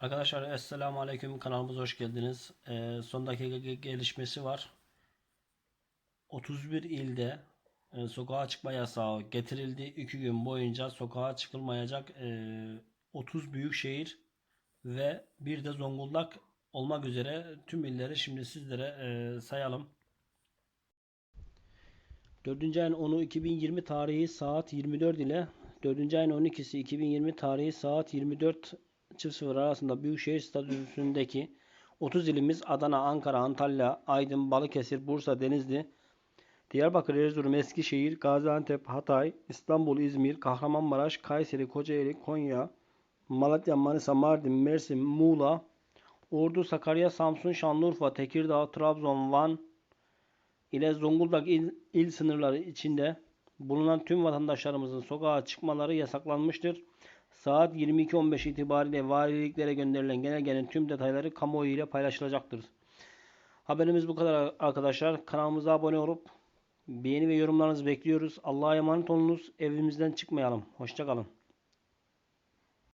Arkadaşlar Esselamu Aleyküm kanalımıza hoş geldiniz. Ee, son dakika ge- gelişmesi var. 31 ilde e, sokağa çıkma yasağı getirildi. 2 gün boyunca sokağa çıkılmayacak e, 30 büyük şehir ve bir de Zonguldak olmak üzere tüm illeri şimdi sizlere e, sayalım. 4. ayın 10'u 2020 tarihi saat 24 ile 4. ayın 12'si 2020 tarihi saat 24 0 arasında Büyükşehir Statüsü'ndeki 30 ilimiz Adana, Ankara, Antalya, Aydın, Balıkesir, Bursa, Denizli, Diyarbakır, Erzurum, Eskişehir, Gaziantep, Hatay, İstanbul, İzmir, Kahramanmaraş, Kayseri, Kocaeli, Konya, Malatya, Manisa, Mardin, Mersin, Muğla, Ordu, Sakarya, Samsun, Şanlıurfa, Tekirdağ, Trabzon, Van ile Zonguldak il, il sınırları içinde bulunan tüm vatandaşlarımızın sokağa çıkmaları yasaklanmıştır. Saat 22.15 itibariyle valiliklere gönderilen genelgenin tüm detayları kamuoyu ile paylaşılacaktır. Haberimiz bu kadar arkadaşlar. Kanalımıza abone olup beğeni ve yorumlarınızı bekliyoruz. Allah'a emanet olunuz. Evimizden çıkmayalım. Hoşçakalın.